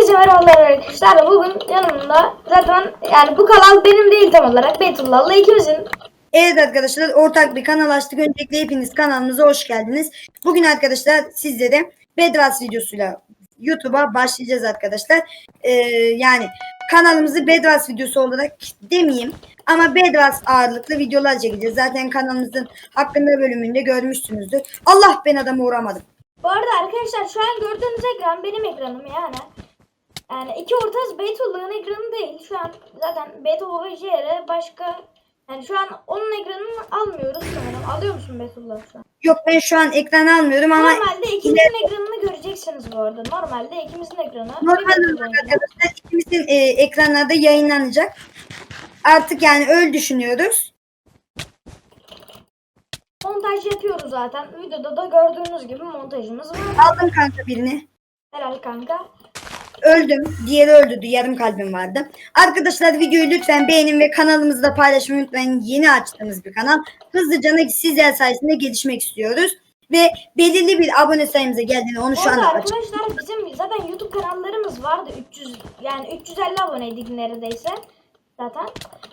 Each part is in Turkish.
Herkese merhabalar arkadaşlar. Bugün yanımda zaten yani bu kanal benim değil tam olarak Beytullah'la ikimizin. Evet arkadaşlar ortak bir kanal açtık. Öncelikle hepiniz kanalımıza hoş geldiniz. Bugün arkadaşlar sizlere Bedwars videosuyla YouTube'a başlayacağız arkadaşlar. Ee, yani kanalımızı Bedwars videosu olarak demeyeyim ama Bedwars ağırlıklı videolar çekeceğiz. Zaten kanalımızın hakkında bölümünde görmüşsünüzdür. Allah ben adamı uğramadım. Bu arada arkadaşlar şu an gördüğünüz ekran benim ekranım yani. Yani iki ortaz Beytullah'ın ekranı değil. Şu an zaten Beytullah ve JR başka yani şu an onun ekranını almıyoruz sanırım. Alıyor musun Beytullah şu an? Yok ben şu an ekran almıyorum ama Normalde ikimizin ekranını göreceksiniz bu arada. Normalde ikimizin ekranı. Normal olarak arkadaşlar ikimizin e, ekranlarda yayınlanacak. Artık yani öyle düşünüyoruz. Montaj yapıyoruz zaten. Videoda da gördüğünüz gibi montajımız var. Aldım kanka birini. Helal kanka. Öldüm. Diğeri öldü. Yarım kalbim vardı. Arkadaşlar videoyu lütfen beğenin ve kanalımızda paylaşmayı unutmayın. Yeni açtığımız bir kanal. Hızlıca sizler sayesinde gelişmek istiyoruz. Ve belirli bir abone sayımıza geldiğini onu şu anda açık. arkadaşlar bizim zaten YouTube kanallarımız vardı 300 yani 350 aboneydik neredeyse zaten.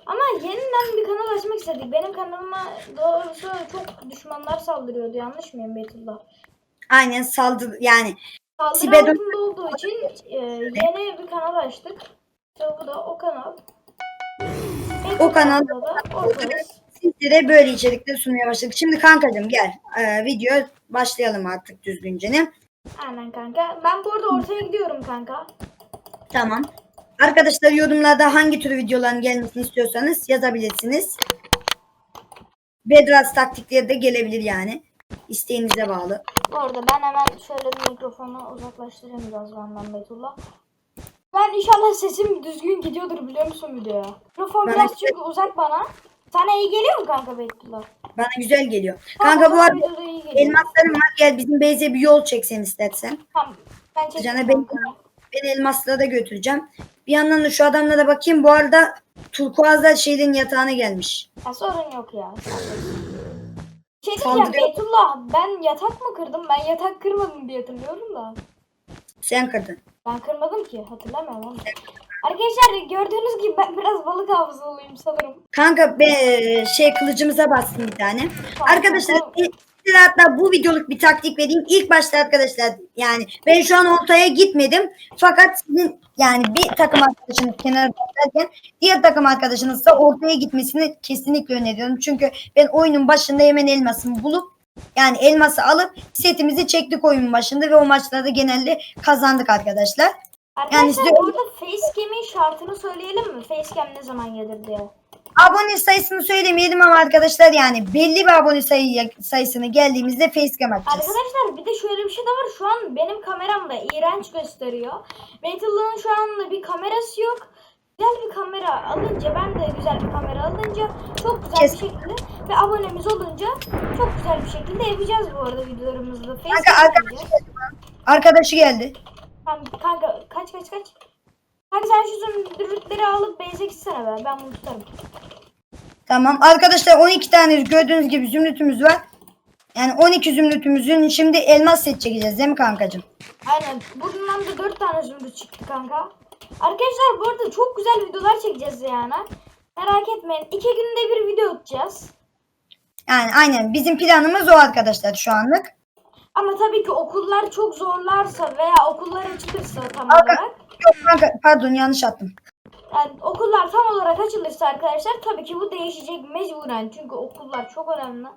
Ama yeniden bir kanal açmak istedik. Benim kanalıma doğrusu çok düşmanlar saldırıyordu. Yanlış mıyım Beytullah? Aynen saldır yani Saldırı altında olduğu için e, yeni bir kanal açtık. İşte bu da o kanal. O kanal- Beytullah'da da ortadayız. sizlere böyle içerikler sunmaya başladık. Şimdi kankacığım gel. Ee, video başlayalım artık düzgünce. ne? Aynen kanka. Ben bu arada ortaya gidiyorum kanka. Tamam. Arkadaşlar yorumlarda hangi tür videoların gelmesini istiyorsanız yazabilirsiniz. Bedras taktikleri de gelebilir yani. İsteğinize bağlı. Bu arada ben hemen şöyle bir mikrofonu uzaklaştırayım biraz benden Beytullah. Ben inşallah sesim düzgün gidiyordur biliyor musun videoya? Mikrofon Bana biraz güzel- çünkü uzak bana. Sana iyi geliyor mu kanka Beytullah? Bana güzel geliyor. Tamam, Kanka bu arada elmaslarım var. Gel bizim Beyze bir yol çeksen istersen. Tamam. Ben Cana ben, ben elmaslara da götüreceğim. Bir yandan da şu adamlara bakayım. Bu arada turkuazlar şeylerin yatağına gelmiş. Ya sorun yok ya. Şey diyeceğim Saldırıyor. Beytullah ben yatak mı kırdım? Ben yatak kırmadım diye hatırlıyorum da. Sen kırdın. Ben kırmadım ki hatırlamıyorum ama. Arkadaşlar gördüğünüz gibi ben biraz balık hafızalıyım sanırım. Kanka be, şey kılıcımıza bastım bir tane. Tamam, Arkadaşlar tamam. Size hatta bu videoluk bir taktik vereyim. İlk başta arkadaşlar yani ben şu an ortaya gitmedim. Fakat sizin yani bir takım arkadaşınız kenara derken diğer takım arkadaşınız da ortaya gitmesini kesinlikle öneriyorum. Çünkü ben oyunun başında hemen elmasımı bulup yani elması alıp setimizi çektik oyunun başında ve o maçlarda genelde kazandık arkadaşlar. Arkadaşlar size- burada facecam'in şartını söyleyelim mi? Facecam ne zaman gelir diye. Abone sayısını söylemeyelim ama arkadaşlar yani belli bir abone sayı, sayısını geldiğimizde facecam atacağız. Arkadaşlar bir de şöyle bir şey de var. Şu an benim kameram da iğrenç gösteriyor. Beytullah'ın şu anda bir kamerası yok. Güzel bir kamera alınca ben de güzel bir kamera alınca çok güzel Kes- bir şekilde ve abonemiz olunca çok güzel bir şekilde yapacağız bu arada videolarımızda. Kanka arkadaşı geldi. Arkadaşı geldi. Tamam kanka kaç kaç kaç. Kanka sen şu zümrütleri alıp base'e gitsene be. Ben bunu tutarım. Tamam. Arkadaşlar 12 tane gördüğünüz gibi zümrütümüz var. Yani 12 zümrütümüzün şimdi elmas set çekeceğiz değil mi kankacığım? Aynen. Bundan da 4 tane zümrüt çıktı kanka. Arkadaşlar bu arada çok güzel videolar çekeceğiz yani. Merak etmeyin. 2 günde bir video atacağız. Yani aynen bizim planımız o arkadaşlar şu anlık. Ama tabii ki okullar çok zorlarsa veya okullar açılırsa tam olarak. Kanka pardon yanlış attım. Yani okullar tam olarak açılırsa arkadaşlar tabii ki bu değişecek mecburen. Çünkü okullar çok önemli.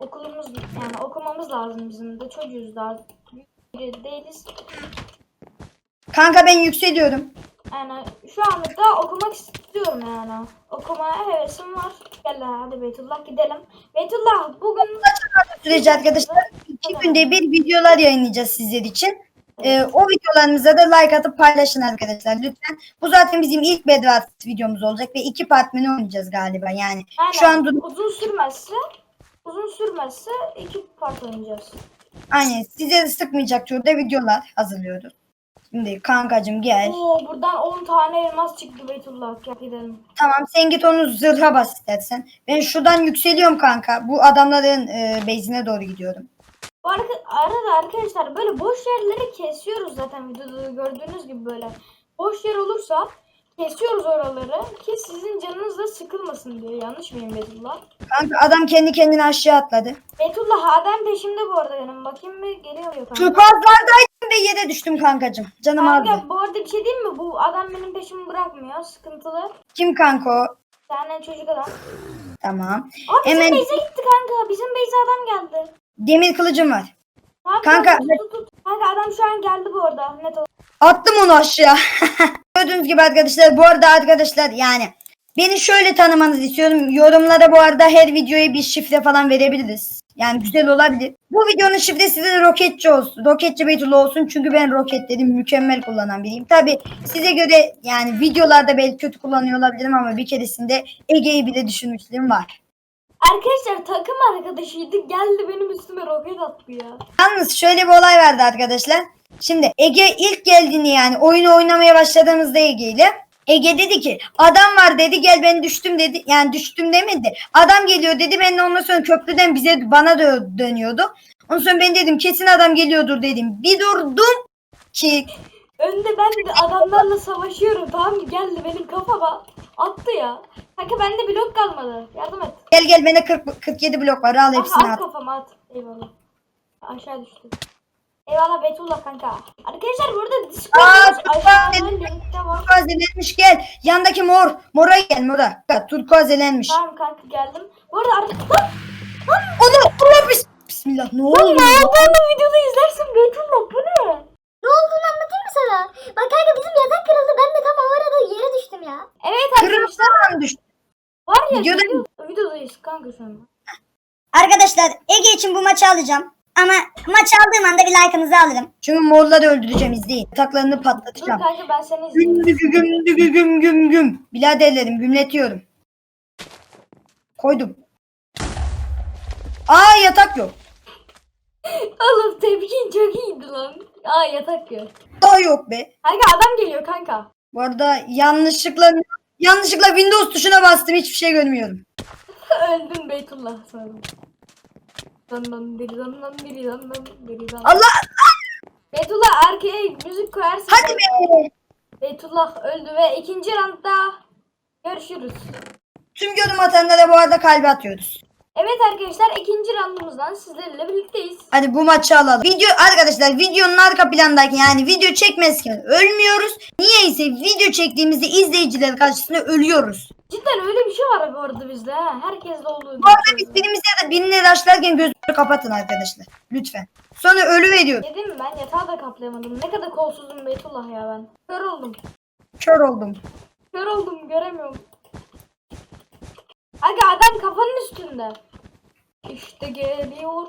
Okulumuz yani okumamız lazım bizim de çocuğuz daha büyük değiliz. Kanka ben yükseliyorum. Yani şu anlık da okumak istiyorum yani. Okumaya hevesim var. Gel hadi Beytullah gidelim. Beytullah bugün Sürece arkadaşlar iki günde bir videolar yayınlayacağız sizler için. Ee, o videolarınıza da like atıp paylaşın arkadaşlar lütfen. Bu zaten bizim ilk Bedwars videomuz olacak ve iki partmeni oynayacağız galiba yani. aynen, Şu an dur- uzun sürmezse uzun sürmezse iki part oynayacağız. Aynen size sıkmayacak türde videolar hazırlıyoruz. Şimdi kankacım gel. Oo buradan 10 tane elmas çıktı Beytullah. Gel gidelim. Tamam sen git onu zırha bas istersen. Ben şuradan yükseliyorum kanka. Bu adamların e, base'ine doğru gidiyorum. Arada arkadaşlar böyle boş yerleri kesiyoruz zaten videoda da gördüğünüz gibi böyle. Boş yer olursa kesiyoruz oraları ki sizin canınız da sıkılmasın diye. Yanlış mıyım Betullah? Kanka adam kendi kendine aşağı atladı. Betullah Adem peşimde bu arada benim. Bakayım bir geliyor yok. Turkuazlardaydım ve yere düştüm kankacım. Canım aldı. Kanka bu arada bir şey diyeyim mi? Bu adam benim peşimi bırakmıyor. Sıkıntılı. Kim kanka o? Bir tane çocuk adam. Tamam. Aa bizim Hemen gitti kanka. Bizim base'e adam geldi. Demir kılıcım var. Tamam, Kanka, tut, tut, tut. Kanka adam şu an geldi bu arada. Net ol. Attım onu aşağı. Gördüğünüz gibi arkadaşlar bu arada arkadaşlar yani beni şöyle tanımanızı istiyorum. Yorumlara bu arada her videoya bir şifre falan verebiliriz. Yani güzel olabilir. Bu videonun şifresi de roketçi olsun. Roketçi Beytullah olsun. Çünkü ben roketleri mükemmel kullanan biriyim. Tabi size göre yani videolarda belki kötü kullanıyor olabilirim ama bir keresinde Ege'yi bile düşünmüşlüğüm var. Arkadaşlar takım arkadaşıydı. Geldi benim üstüme roket attı ya. Yalnız şöyle bir olay vardı arkadaşlar. Şimdi Ege ilk geldiğini yani oyunu oynamaya başladığımızda Ege ile Ege dedi ki adam var dedi gel ben düştüm dedi. Yani düştüm demedi. Adam geliyor dedi ben de ondan sonra köprüden bize bana dö- dönüyordu. Ondan sonra ben dedim kesin adam geliyordur dedim. Bir durdum ki Önde ben de adamlarla savaşıyorum tamam mı? Geldi benim kafama. Attı ya. Kanka bende blok kalmadı. Yardım et. gel gel bende 40, 47 blok var al hepsini Aha, at at. kafama at. Eyvallah. Aşağı düştü. Eyvallah Betullah kanka. Arkadaşlar burada Aa, Discord'umuz süper. aşağıda linkte var. Turkuaz elenmiş gel. Yandaki mor. Mora gel mora. Turkuaz elenmiş. Tamam kanka geldim. Bu arada artık... Lan! Lan! Allah Allah bis- Bismillah ne Lan oluyor? ya ben de videoda izlersin Betullah bu ne? Ne olduğunu anlatayım mı sana? Bak kanka bizim yatak kırıldı. Ben de tam o arada yere düştüm ya. Evet arkadaşlar Kırmızıdan düştü. Videoda- videodayız kanka şu an. Arkadaşlar Ege için bu maçı alacağım. Ama maçı aldığım anda bir like'ınızı alırım. Çünkü morları öldüreceğim izleyin. Taklarını Dur patlatacağım. kanka ben seni Güm izliyorum. güm güm güm güm güm. Biraderlerim gümletiyorum. Koydum. Aa yatak yok. Oğlum tepkin çok iyiydi lan. Aa yatak yok. Daha yok be. Kanka adam geliyor kanka. Bu arada yanlışlıkla yanlışlıkla Windows tuşuna bastım hiçbir şey görmüyorum. Öldüm Beytullah sonra. Dan dan diri dan dan diri dan dan diri dan. Allah Beytullah arkaya müzik koyarsın. hadi be. Beytullah öldü ve ikinci roundda görüşürüz. Tüm yorum atanlara bu arada kalbi atıyoruz. Evet arkadaşlar ikinci roundumuzdan sizlerle birlikteyiz. Hadi bu maçı alalım. Video arkadaşlar videonun arka plandaki yani video çekmezken ölmüyoruz. Niyeyse video çektiğimizde izleyiciler karşısında ölüyoruz. Cidden öyle bir şey var bu arada bizde ha. Herkes de olduğu Bu arada biz birimize de birine raşlarken gözünü kapatın arkadaşlar. Lütfen. Sonra ölü veriyor. Yedim mi ben yatağı da kaplayamadım. Ne kadar kolsuzum Beytullah ya ben. Kör oldum. Kör oldum. Kör oldum göremiyorum. Aga adam kafanın üstünde. İşte geliyor.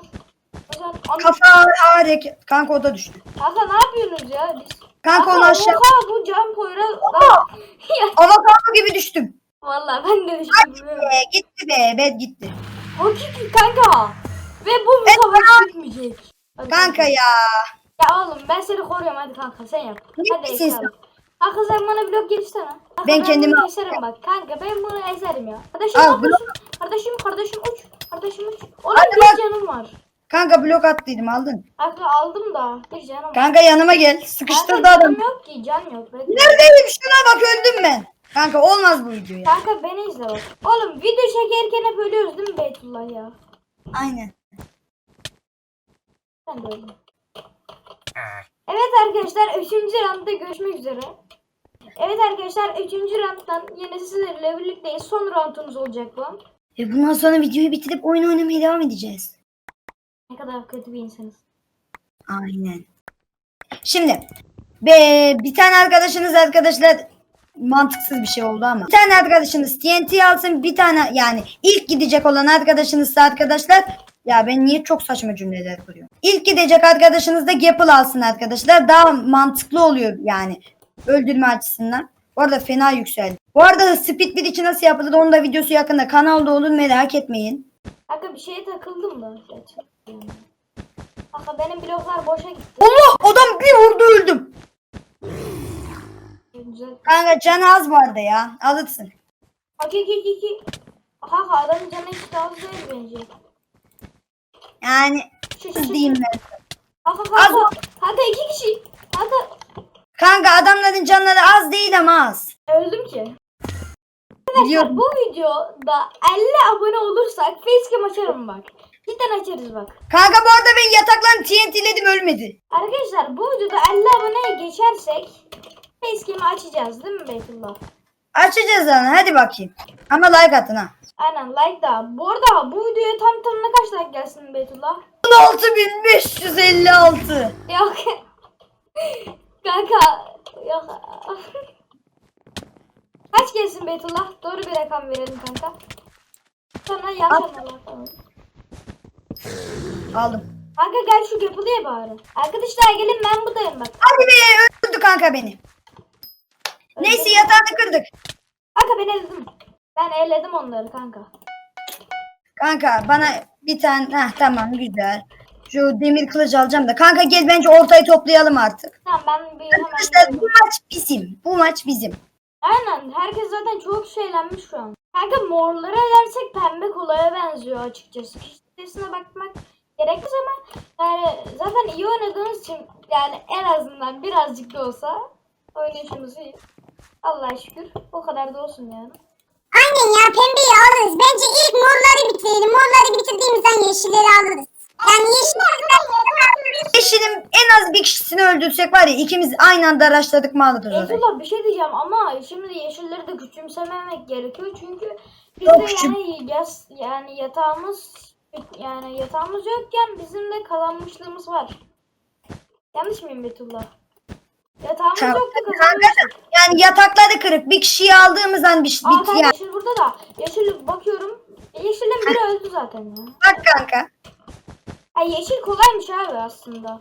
Ana- Kafa hareket. Kanka o da düştü. Kanka ne yapıyorsunuz ya? Biz... Kanka onu aşağı. Oha bu can poyra. ya Avokado gibi düştüm. vallahi ben de düştüm. Be, gitti be. Bet gitti. Hakiki kanka. Ve bu Evet, savaş bitmeyecek. Kanka ya. Ya oğlum ben seni koruyorum hadi kanka sen yap. Ne Hadi sen? Kanka sen bana blok gelsene. Kanka, Ben kendimi bunu keserim bak. Kanka ben bunu ezerim ya. Kardeşim Al, yapıyorsun? Kardeşim kardeşim uç. Kardeşim uç. Hadi bir bak. canım var. Kanka blok attıydım aldın. Kanka aldım da bir canım var. Kanka yanıma gel. Sıkıştırdı Kanka adam. yok ki can yok. Bekle. Neredeyim? Şuna bak öldüm ben. Kanka olmaz bu video ya. Kanka beni izle bak. Oğlum video çekerken hep ölüyoruz değil mi Beytullah ya? Aynen. Ben de öldüm. Evet arkadaşlar 3. roundda görüşmek üzere. Evet arkadaşlar 3. rounddan yine sizlerle birlikteyiz. Son roundumuz olacak bu. E bundan sonra videoyu bitirip oyun oynamaya devam edeceğiz. Ne kadar kötü bir insanız. Aynen. Şimdi be, bir tane arkadaşınız arkadaşlar mantıksız bir şey oldu ama. Bir tane arkadaşınız TNT alsın bir tane yani ilk gidecek olan arkadaşınızsa arkadaşlar ya ben niye çok saçma cümleler kuruyorum. İlk gidecek arkadaşınız da Gapple alsın arkadaşlar. Daha mantıklı oluyor yani öldürme açısından. Bu arada fena yükseldi. Bu arada Speed bir için nasıl yapılır onun da videosu yakında kanalda olur merak etmeyin. Kanka bir şeye takıldım gerçekten. Kanka benim bloklar boşa gitti. Allah adam bir vurdu öldüm. Kanka can az bu arada ya alırsın. Haki ki ki ki. Kanka adamın canı hiç de az değil bence. Yani Şu, şu, şu. diyeyim ben. Kanka kanka. Kanka iki kişi. Kanka Kanka adamların canları az değil ama az. öldüm ki. Biliyorum. Bu videoda 50 abone olursak facecam açarım bak. Cidden açarız bak. Kanka bu arada ben yataklarını TNT'ledim ölmedi. Arkadaşlar bu videoda 50 aboneye geçersek facecam'i açacağız değil mi Beytullah? Açacağız onu hadi bakayım. Ama like atın ha. Aynen like da. Bu arada bu videoya tam tamına kaç like gelsin Beytullah? 16556. Yok. Kanka. Yok. Kaç gelsin Beytullah? Doğru bir rakam verelim kanka. Anlarlar falan. Aldım. Kanka gel şu yapılıya bari. Arkadaşlar gelin ben buradayım bak. Hadi be öldü kanka beni. Neyse yatağını kırdık. Kanka ben elledim. Ben elledim onları kanka. Kanka bana bir tane heh, tamam güzel. Şu demir kılıç alacağım da. Kanka gel bence ortayı toplayalım artık. Tamam ben bir hemen... Arkadaşlar bu maç bizim. Bu maç bizim. Aynen herkes zaten çok şeylenmiş şu an. Kanka morlara edersek pembe kolaya benziyor açıkçası. Kişisine bakmak gerekmez ama yani zaten iyi oynadığınız için yani en azından birazcık da olsa oynayışımız iyi. Allah'a şükür. O kadar da olsun yani. Aynen ya pembeyi alırız. Bence ilk morları bitirelim. Morları bitirdiğimizden yeşilleri alırız. Yani yeşiller Yeşilin en az bir kişisini öldürsek var ya ikimiz aynı anda araçladık mı alırız orayı. Ezullah bir şey diyeceğim ama şimdi yeşilleri de küçümsememek gerekiyor çünkü Çok bizde küçüm- yani yas, yani yatağımız yani yatağımız yokken bizim de kazanmışlığımız var. Yanlış mıyım Betullah? Yatağımız Kanka, yoktu kazanmıştık. yani yatakları kırık. Bir kişiyi aldığımız an bir Aa kanka ya. yeşil burada da. Yeşil bakıyorum. Yeşilin biri öldü zaten ya. Bak kanka. Ay yeşil kolaymış abi aslında.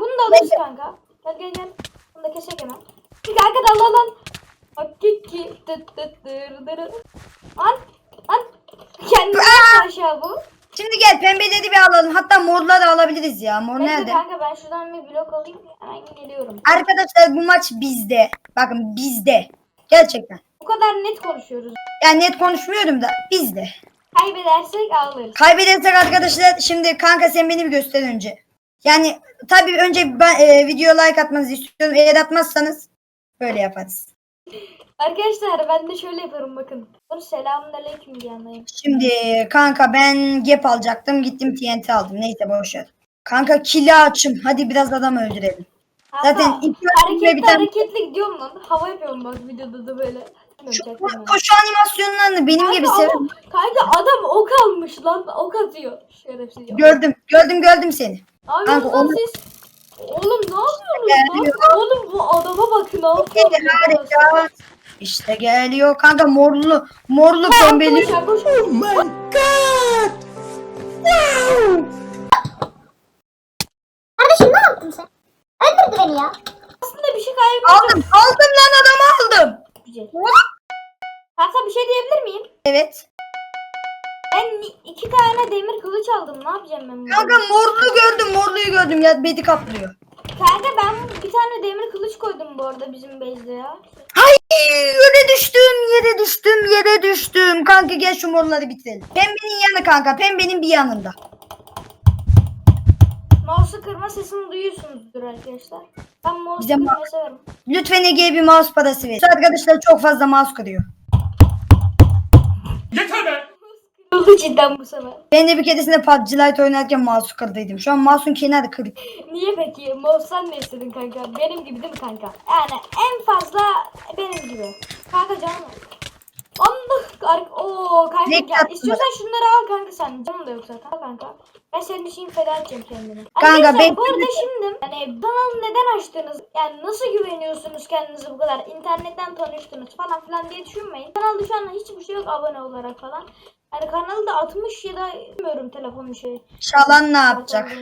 Bunu da alırız kanka. Gel gel gel. Bunu da kesek hemen. Bir kanka da al al. Hakiki dır dır. Lan lan. Kendini aşağı bu. Şimdi gel pembeleri bir alalım. Hatta morları da alabiliriz ya. Mor Bekle nerede? kanka ben şuradan bir blok alayım. Hemen geliyorum. Arkadaşlar bu maç bizde. Bakın bizde. Gerçekten. Bu kadar net konuşuyoruz. Yani net konuşmuyorum da bizde. Kaybedersek ağlarız. Kaybedersek arkadaşlar şimdi kanka sen beni bir göster önce. Yani tabii önce ben e, video like atmanızı istiyorum. Eğer atmazsanız böyle yaparız. Arkadaşlar ben de şöyle yaparım bakın. Bunu selamun aleyküm diye anlayayım. Şimdi kanka ben gap alacaktım. Gittim TNT aldım. Neyse boş ver. Kanka kili açım. Hadi biraz adam öldürelim. Zaten Kanka, iki hareketli bir tane- hareketli gidiyorum lan. Hava yapıyorum bak videoda da böyle. Şu koşu animasyonlarını benim gibi Kanka, seviyorum. adam, kanka adam ok almış lan. Ok atıyor. Şerefsiz. Gördüm. Gördüm gördüm seni. Abi Kanka, lan onu- siz. Oğlum ne yapıyorsunuz Geliyor. lan? Oğlum bu adama bakın ne yapıyor? Gel harika. İşte geliyor kanka morlu morlu Ha, pembeli. arkadaşlar koş. Kardeşim ne yaptın sen? Öldürdü beni ya. Aslında bir şey kaybetmeyeceğim. Aldım aldım lan adamı aldım. Güzel. Kanka bir şey diyebilir miyim? Evet. Ben iki tane demir kılıç aldım. Ne yapacağım ben bunu? Kanka morlu gördüm morluyu gördüm ya bedi kaplıyor. Kanka ben bir tane demir kılıç koydum bu arada bizim base'de ya. Hayır yere düştüm yere düştüm yere düştüm. Kanka gel şu morları bitirelim. Pembenin yanı kanka pembenin bir yanında. Mouse'u kırma sesini duyuyorsunuzdur arkadaşlar. Ben mouse'u Bize kırmayı severim. Lütfen Ege'ye bir mouse parası ver. Şu arkadaşlar çok fazla mouse kırıyor. Yeter be! Kırıldı cidden bu sefer. Ben de bir keresinde PUBG Lite oynarken mouse kırdıydım. Şu an mouse'un kenarı kırık. Niye peki? Mouse'dan ne istedin kanka? Benim gibi değil mi kanka? Yani en fazla benim gibi. Kanka canım. Ar- Oo kanka Ne gel. İstiyorsan şunları al kanka sen. Canım da yok zaten. Al kanka. Ben senin için feda edeceğim kendimi. Kanka, Arkadaşlar ben- bu arada şimdi hani kanalı neden açtınız? Yani nasıl güveniyorsunuz kendinize bu kadar? İnternetten tanıştınız falan filan diye düşünmeyin. Kanalda şu an hiçbir şey yok abone olarak falan. Yani kanalda 60 ya da bilmiyorum telefonun şeyi. Şalan ne yapacak?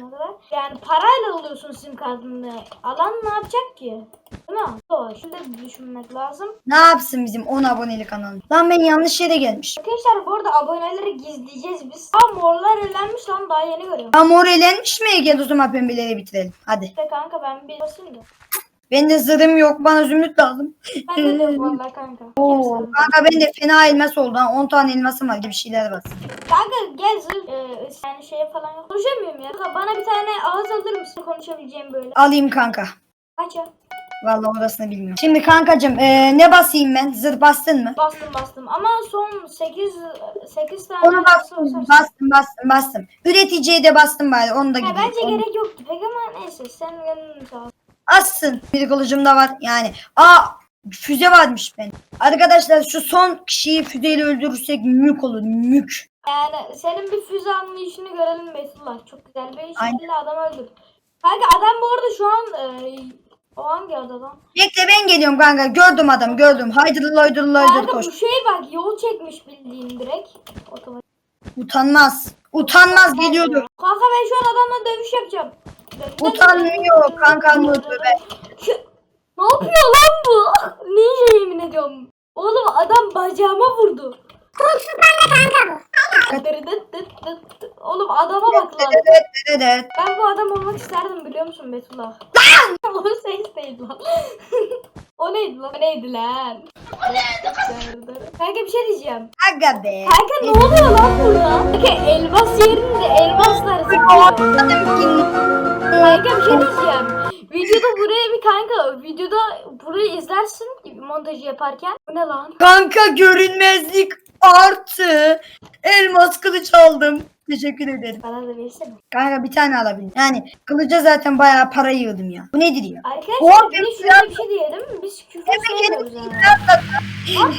Yani parayla alıyorsun sim kartını. Alan ne yapacak ki? Değil mi? Doğru. Şimdi bir düşünmek lazım. Ne yapsın bizim 10 aboneli kanalım? Lan ben yanlış yere gelmiş. Arkadaşlar bu arada aboneleri gizleyeceğiz biz. Aa morlar elenmiş lan daha yeni görüyorum. Ama mor elenmiş mi? Gel o zaman pembeleri bitirelim. Hadi. İşte kanka ben bir basayım da. Bende zırhım yok. Bana zümrüt lazım. Ben de yok vallahi kanka. Oo, kanka bende fena elmas oldu. ha. 10 tane elmasım var gibi şeyler var. Kanka gel zırh. Ee, yani şey falan yok. Konuşamıyorum ya. Kanka, Bana bir tane ağız alır mısın konuşabileceğim böyle? Alayım kanka. Kaç ya? Vallahi orasını bilmiyorum. Şimdi kankacım ee, ne basayım ben? Zırh bastın mı? Bastım bastım ama son 8 8 tane Onu bastım, olsa- bastım, bastım, bastım. Üreticiye de bastım bari. Onu da Ya gideyim. bence Onu- gerek yoktu pek ama neyse sen gönlün sağ ol. Assın. Bir kılıcım da var. Yani. Aa füze varmış ben. Arkadaşlar şu son kişiyi füzeyle öldürürsek mük olur. Mük. Yani senin bir füze anlayışını görelim Beytullah. Çok güzel bir Aynen. şekilde adam öldür. Kanka adam bu arada şu an e, o hangi adam? Bekle ben geliyorum kanka. Gördüm adam gördüm. Haydi loydur loydur Kanka koş. bu şey bak yol çekmiş bildiğin direkt. Otomatik. Utanmaz. Utanmaz geliyordu. Kanka ben şu an adamla dövüş yapacağım. Utanmıyor kanka mutlu be. Şu, ne yapıyor lan bu? Ninja yemin ediyorum. Oğlum adam bacağıma vurdu. Dırıdıt dıt dıt Oğlum adama bak lan. Ben bu adam olmak isterdim biliyor musun Betullah? o ses değil lan. o neydi lan? O neydi lan? Kanka bir şey diyeceğim. Aga be. Kanka ne oluyor lan burada? Kanka elmas yerinde elmaslar. Kanka bir şey diyeceğim. Videoda buraya bir kanka videoda burayı izlersin montajı yaparken. Bu ne lan? Kanka görünmezlik artı elmas kılıç aldım. Teşekkür ederim. Bana da versene. Kanka bir tane alabilirim. Yani kılıca zaten bayağı para yığdım ya. Bu nedir ya? Arkadaşlar Oha, bir de şöyle bir şey diyelim. Biz küfür gelip yani.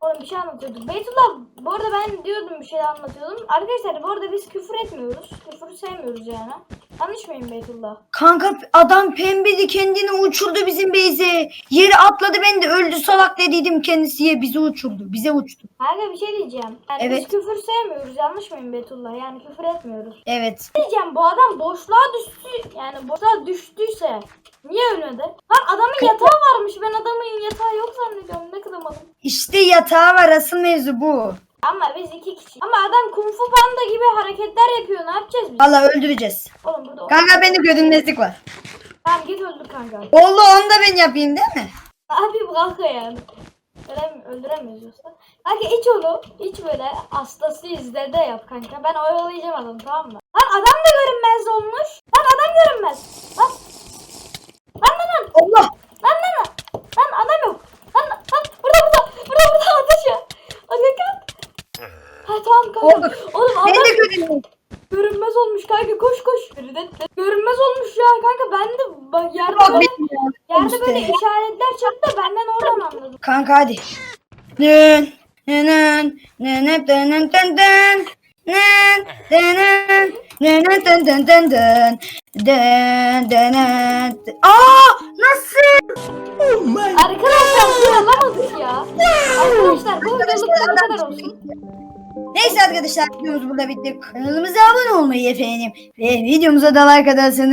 Oğlum bir şey anlatıyorduk. Beytullah bu arada ben diyordum bir şey anlatıyordum. Arkadaşlar bu arada biz küfür etmiyoruz. Küfür sevmiyoruz yani. Yanlış mıyım Beytullah? Kanka adam pembeli kendini uçurdu bizim beyze. Yeri atladı ben de öldü salak dediydim kendisi ye bizi uçurdu. Bize uçtu. Kanka bir şey diyeceğim. Yani Evet. biz küfür sevmiyoruz. Yanlış mıyım Beytullah? Yani küfür etmiyoruz. Evet. diyeceğim bu adam boşluğa düştü. Yani boşluğa düştüyse niye ölmedi? Lan adamın yatağı varmış. Ben adamın yatağı yok zannediyorum. Ne kılamadım. İşte yatağı var asıl mevzu bu. Ama biz iki kişi. Ama adam kung fu panda gibi hareketler yapıyor. Ne yapacağız biz? Valla öldüreceğiz. Oğlum burada Kanka bende görünmezlik var. Tamam git öldür kanka. Oldu onu da ben yapayım değil mi? Abi bu kanka yani. Öldürem, öldüremiyoruz yoksa. Kanka iç onu. iç böyle hastası izlerde yap kanka. Ben oyalayacağım adamı tamam mı? Lan adam da görünmez olmuş. Lan adam görünmez. Lan. Lan lan lan. Allah. Lan lan lan. Lan adam yok. Lan lan. Burada burada. Burada burada ateş ya. Hadi kalk. Ha tamam kanka. Oldu. Oğlum Ben adam de görünmez. görünmez olmuş kanka. Koş koş. Görünmez olmuş ya kanka. Ben de bak yerde Bak böyle, benim ya. yerde böyle İşte. işaretler çıktı. Benden oradan anladım. Kanka hadi. Dön. Dön. Dön. Dön. Dön. Dön. Dön. Dön. Dön. Dön. Dön. Dön. Dön. Dön. Dön. Dön. Aa nasıl? Arkadaşlar bir alamadık ya. Arkadaşlar bu videoluk bu kadar olsun. Neyse arkadaşlar videomuz burada bitti. Kanalımıza abone olmayı efendim. Ve videomuza da like atarsanız